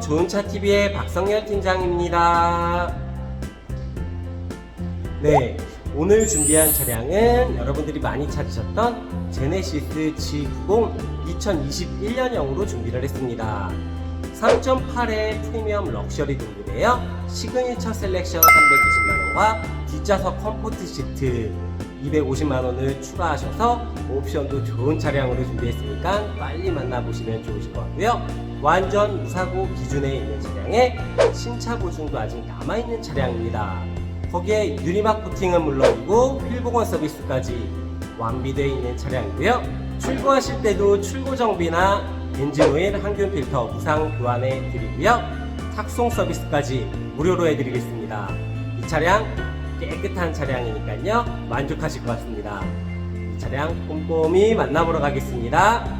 좋은차TV의 박성열 팀장입니다. 네, 오늘 준비한 차량은 여러분들이 많이 찾으셨던 제네시스 G90 2021년형으로 준비를 했습니다. 3.8의 프리미엄 럭셔리 등급이에요. 시그니처 셀렉션 320만원과 뒷좌석 컴포트 시트 250만원을 추가하셔서 옵션도 좋은 차량으로 준비했으니까 빨리 만나보시면 좋으실 것 같고요. 완전 무사고 기준에 있는 차량에 신차 보증도 아직 남아있는 차량입니다. 거기에 유리막 코팅은 물론이고 휠복원 서비스까지 완비되어 있는 차량이고요. 출고하실 때도 출고 정비나 엔진 오일 항균 필터 무상 교환해 드리고요. 탁송 서비스까지 무료로 해드리겠습니다. 이 차량 깨끗한 차량이니까요. 만족하실 것 같습니다. 이 차량 꼼꼼히 만나보러 가겠습니다.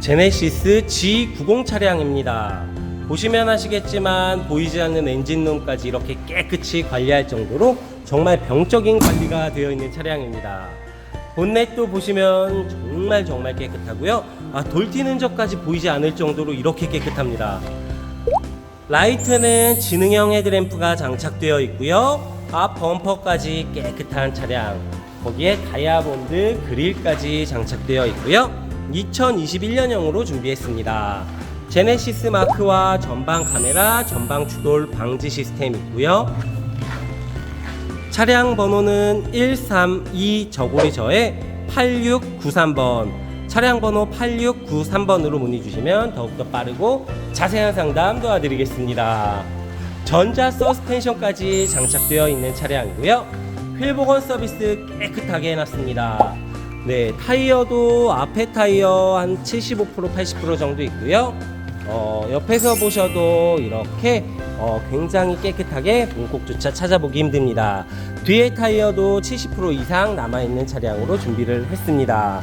제네시스 G90 차량입니다. 보시면 아시겠지만 보이지 않는 엔진룸까지 이렇게 깨끗이 관리할 정도로 정말 병적인 관리가 되어 있는 차량입니다. 본넷도 보시면 정말 정말 깨끗하고요. 아, 돌 튀는 적까지 보이지 않을 정도로 이렇게 깨끗합니다. 라이트는 지능형 헤드램프가 장착되어 있고요. 앞 범퍼까지 깨끗한 차량. 거기에 다이아몬드 그릴까지 장착되어 있고요. 2021년형으로 준비했습니다. 제네시스 마크와 전방 카메라, 전방 추돌 방지 시스템 있고요. 차량 번호는 132 저고리 저에 8693번 차량 번호 8693번으로 문의 주시면 더욱더 빠르고 자세한 상담 도와드리겠습니다. 전자 서스펜션까지 장착되어 있는 차량이고요. 휠복원 서비스 깨끗하게 해놨습니다. 네, 타이어도 앞에 타이어 한 75% 80% 정도 있고요. 어, 옆에서 보셔도 이렇게 어, 굉장히 깨끗하게 문콕조차 찾아보기 힘듭니다. 뒤에 타이어도 70% 이상 남아있는 차량으로 준비를 했습니다.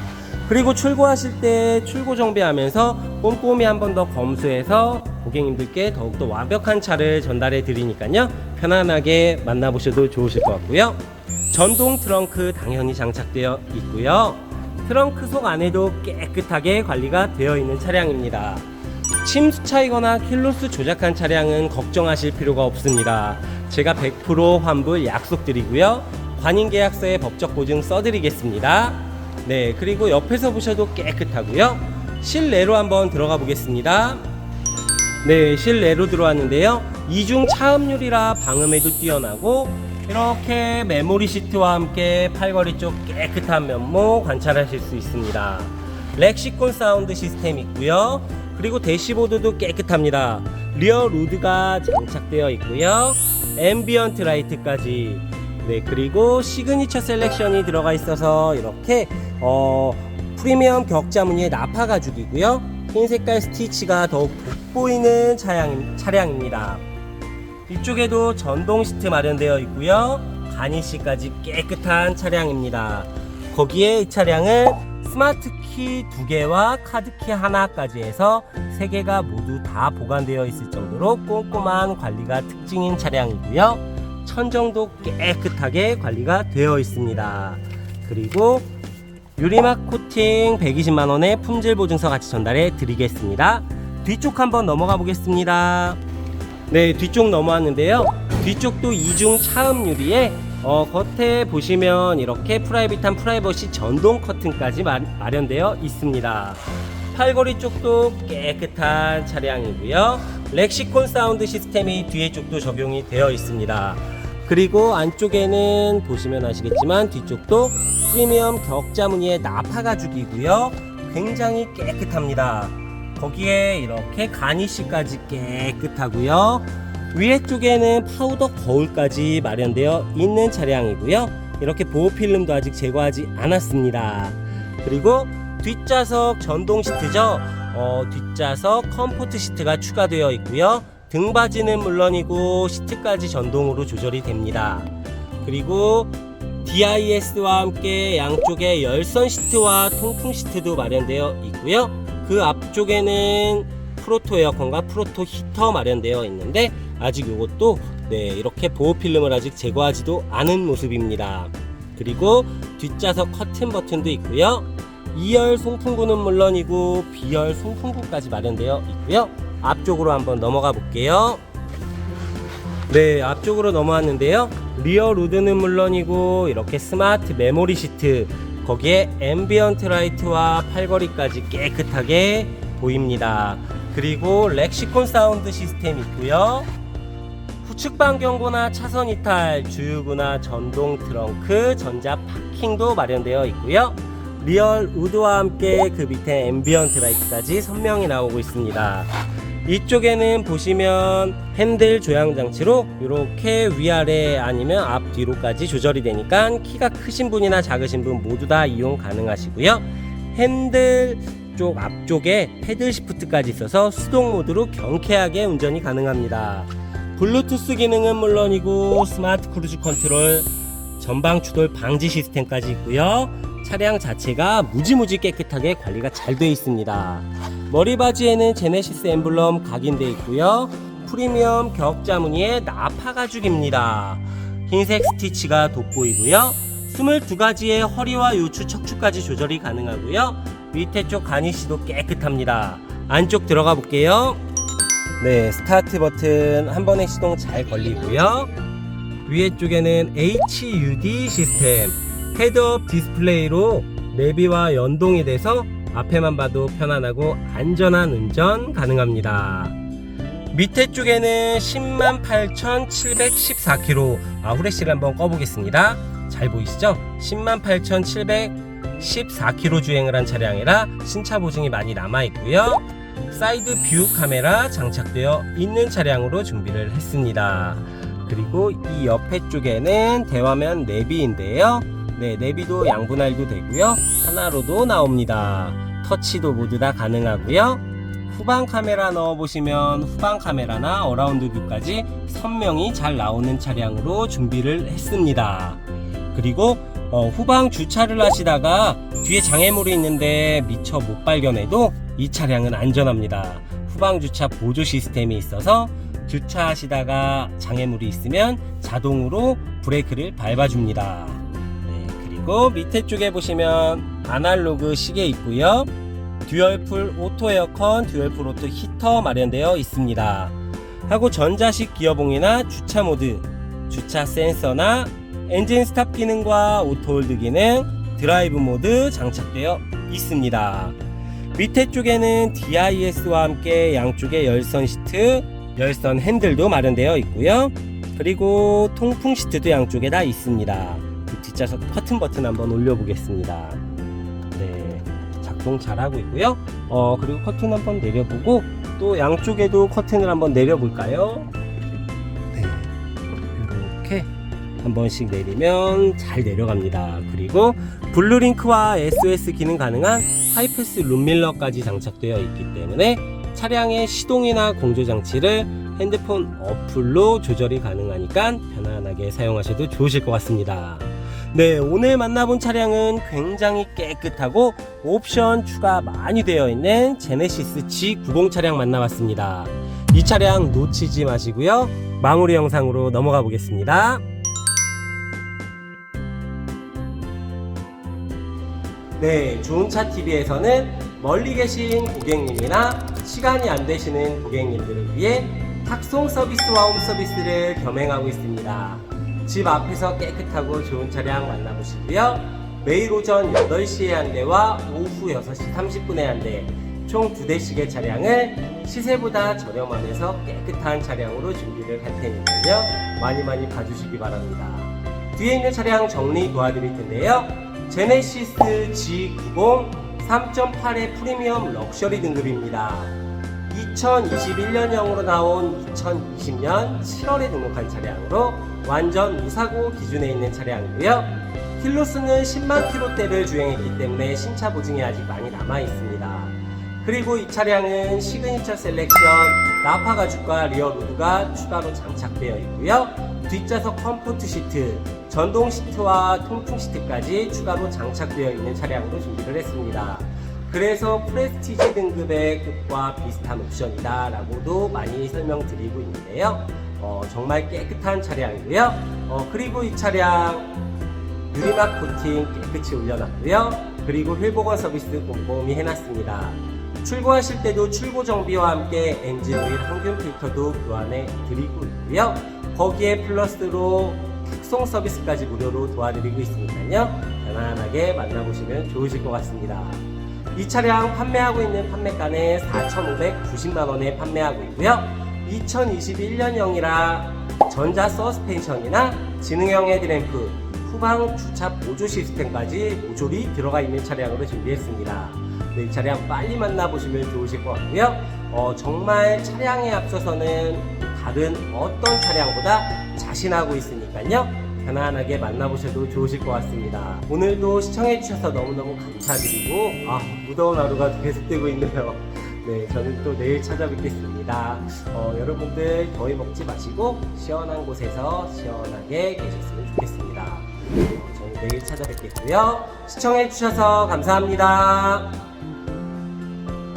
그리고 출고하실 때 출고 정비하면서 꼼꼼히 한 번 더 검수해서 고객님들께 더욱더 완벽한 차를 전달해 드리니까요. 편안하게 만나보셔도 좋으실 것 같고요. 전동 트렁크 당연히 장착되어 있고요. 트렁크 속 안에도 깨끗하게 관리가 되어 있는 차량입니다. 침수 차이거나 킬로수 조작한 차량은 걱정하실 필요가 없습니다. 제가 100% 환불 약속드리고요. 관인 계약서에 법적 보증 써드리겠습니다. 네, 그리고 옆에서 보셔도 깨끗하고요. 실내로 한번 들어가 보겠습니다. 네, 실내로 들어왔는데요. 이중 차음률이라 방음에도 뛰어나고 이렇게 메모리 시트와 함께 팔걸이 쪽 깨끗한 면모 관찰하실 수 있습니다. 렉시콘 사운드 시스템 있고요. 그리고 대시보드도 깨끗합니다. 리어 루드가 장착되어 있고요. 앰비언트 라이트까지. 네, 그리고 시그니처 셀렉션이 들어가 있어서 이렇게 어, 프리미엄 격자 무늬의 나파 가죽이고요. 흰 색깔 스티치가 더욱 돋보이는 차량, 차량입니다. 이쪽에도 전동 시트 마련되어 있고요. 가니시까지 깨끗한 차량입니다. 거기에 이 차량은 스마트 키두 개와 카드 키 하나까지 해서 세 개가 모두 다 보관되어 있을 정도로 꼼꼼한 관리가 특징인 차량이고요. 천정도 깨끗하게 관리가 되어 있습니다. 그리고 유리막 코팅 120만 원의 품질 보증서 같이 전달해 드리겠습니다. 뒤쪽 한번 넘어가 보겠습니다. 네, 뒤쪽 넘어왔는데요. 뒤쪽도 이중 차음 유리에 어, 겉에 보시면 이렇게 프라이빗한 프라이버시 전동 커튼까지 마, 마련되어 있습니다. 팔걸이 쪽도 깨끗한 차량이고요. 렉시콘 사운드 시스템이 뒤에 쪽도 적용이 되어 있습니다. 그리고 안쪽에는 보시면 아시겠지만 뒤쪽도 프리미엄 격자 무늬의 나파 가죽이고요. 굉장히 깨끗합니다. 거기에 이렇게 가니시까지 깨끗하고요. 위에 쪽에는 파우더 거울까지 마련되어 있는 차량이고요. 이렇게 보호 필름도 아직 제거하지 않았습니다. 그리고 뒷좌석 전동 시트죠. 어, 뒷좌석 컴포트 시트가 추가되어 있고요. 등받이는 물론이고 시트까지 전동으로 조절이 됩니다. 그리고 DIS와 함께 양쪽에 열선 시트와 통풍 시트도 마련되어 있고요. 그 앞쪽에는 프로토 에어컨과 프로토 히터 마련되어 있는데 아직 이것도 네 이렇게 보호 필름을 아직 제거하지도 않은 모습입니다. 그리고 뒷좌석 커튼 버튼도 있고요. 2열 송풍구는 물론이고 B열 송풍구까지 마련되어 있고요. 앞쪽으로 한번 넘어가 볼게요. 네, 앞쪽으로 넘어왔는데요. 리어 루드는 물론이고 이렇게 스마트 메모리 시트 거기에 앰비언트 라이트와 팔걸이까지 깨끗하게 보입니다. 그리고 렉시콘 사운드 시스템 있고요. 후측방 경고나 차선 이탈, 주유구나 전동 트렁크, 전자 파킹도 마련되어 있고요. 리얼 우드와 함께 그 밑에 앰비언트 라이트까지 선명히 나오고 있습니다. 이쪽에는 보시면 핸들 조향 장치로 이렇게 위아래 아니면 앞 뒤로까지 조절이 되니까 키가 크신 분이나 작으신 분 모두 다 이용 가능하시고요. 핸들 쪽 앞쪽에 패들 시프트까지 있어서 수동 모드로 경쾌하게 운전이 가능합니다. 블루투스 기능은 물론이고 스마트 크루즈 컨트롤 전방 추돌 방지 시스템까지 있고요. 차량 자체가 무지무지 깨끗하게 관리가 잘 되어 있습니다. 머리바지에는 제네시스 엠블럼 각인되어 있고요. 프리미엄 격자 무늬의 나파 가죽입니다. 흰색 스티치가 돋보이고요. 22가지의 허리와 요추 척추까지 조절이 가능하고요. 밑에 쪽 가니시도 깨끗합니다. 안쪽 들어가 볼게요. 네, 스타트 버튼 한 번에 시동 잘 걸리고요. 위에 쪽에는 HUD 시스템 헤드업 디스플레이로 내비와 연동이 돼서 앞에만 봐도 편안하고 안전한 운전 가능합니다. 밑에 쪽에는 108,714km 아, 후레쉬를 한번 꺼보겠습니다. 잘 보이시죠? 108,714km 주행을 한 차량이라 신차 보증이 많이 남아 있고요. 사이드 뷰 카메라 장착되어 있는 차량으로 준비를 했습니다. 그리고 이 옆에 쪽에는 대화면 내비인데요. 네, 내비도 양분할도 되고요. 하나로도 나옵니다. 터치도 모두 다 가능하고요. 후방 카메라 넣어보시면 후방 카메라나 어라운드 뷰까지 선명히 잘 나오는 차량으로 준비를 했습니다. 그리고 어, 후방 주차를 하시다가 뒤에 장애물이 있는데 미처 못 발견해도 이 차량은 안전합니다. 후방 주차 보조 시스템이 있어서 주차하시다가 장애물이 있으면 자동으로 브레이크를 밟아줍니다. 네, 그리고 밑에 쪽에 보시면 아날로그 시계 있고요. 듀얼풀 오토 에어컨, 듀얼풀 오토 히터 마련되어 있습니다. 하고 전자식 기어봉이나 주차 모드, 주차 센서나 엔진 스탑 기능과 오토 홀드 기능, 드라이브 모드 장착되어 있습니다. 밑에 쪽에는 DIS와 함께 양쪽에 열선 시트, 열선 핸들도 마련되어 있고요. 그리고 통풍 시트도 양쪽에 다 있습니다. 그 뒷좌석 커튼 버튼 한번 올려보겠습니다. 네, 작동 잘 하고 있고요. 어, 그리고 커튼 한번 내려보고 또 양쪽에도 커튼을 한번 내려볼까요? 네, 이렇게 한 번씩 내리면 잘 내려갑니다. 그리고 블루링크와 SOS 기능 가능한 하이패스 룸밀러까지 장착되어 있기 때문에 차량의 시동이나 공조 장치를 핸드폰 어플로 조절이 가능하니까 편안하게 사용하셔도 좋으실 것 같습니다. 네, 오늘 만나본 차량은 굉장히 깨끗하고 옵션 추가 많이 되어 있는 제네시스 G90 차량 만나봤습니다. 이 차량 놓치지 마시고요. 마무리 영상으로 넘어가 보겠습니다. 네, 좋은 차 TV에서는 멀리 계신 고객님이나 시간이 안 되시는 고객님들을 위해 탁송 서비스와 홈 서비스를 겸행하고 있습니다. 집 앞에서 깨끗하고 좋은 차량 만나보시고요. 매일 오전 8시에 한 대와 오후 6시 30분에 한 대, 총 2대씩의 차량을 시세보다 저렴하면서 깨끗한 차량으로 준비를 할 테니까요. 많이 많이 봐주시기 바랍니다. 뒤에 있는 차량 정리 도와드릴 텐데요. 제네시스 G90 3.8의 프리미엄 럭셔리 등급입니다. 2021년형으로 나온 2020년 7월에 등록한 차량으로 완전 무사고 기준에 있는 차량이고요. 킬로수는 10만 킬로대를 주행했기 때문에 신차 보증이 아직 많이 남아 있습니다. 그리고 이 차량은 시그니처 셀렉션 나파 가죽과 리어 로드가 추가로 장착되어 있고요. 뒷좌석 컴포트 시트, 전동 시트와 통풍 시트까지 추가로 장착되어 있는 차량으로 준비를 했습니다. 그래서 프레스티지 등급의 급과 비슷한 옵션이다 라고도 많이 설명드리고 있는데요. 어, 정말 깨끗한 차량이고요. 어, 그리고 이 차량 유리막 코팅 깨끗이 올려놨고요. 그리고 휠 보건 서비스 꼼꼼히 해놨습니다. 출고하실 때도 출고 정비와 함께 엔진 오일 항균 필터도 교환해 드리고 있고요. 거기에 플러스로 탁송 서비스까지 무료로 도와드리고 있으니까요. 편안하게 만나보시면 좋으실 것 같습니다. 이 차량 판매하고 있는 판매가는 4,590만 원에 판매하고 있고요. 2021년형이라 전자 서스펜션이나 지능형 헤드램프, 후방 주차 보조 시스템까지 모조리 들어가 있는 차량으로 준비했습니다. 네, 이 차량 빨리 만나보시면 좋으실 것 같고요. 어, 정말 차량에 앞서서는 다른 어떤 차량보다 자신하고 있으니까요. 편안하게 만나보셔도 좋으실 것 같습니다. 오늘도 시청해주셔서 너무너무 감사드리고, 아, 무더운 하루가 계속되고 있네요. 네, 저는 또 내일 찾아뵙겠습니다. 어, 여러분들 더위 먹지 마시고, 시원한 곳에서 시원하게 계셨으면 좋겠습니다. 어, 저는 내일 찾아뵙겠고요. 시청해주셔서 감사합니다.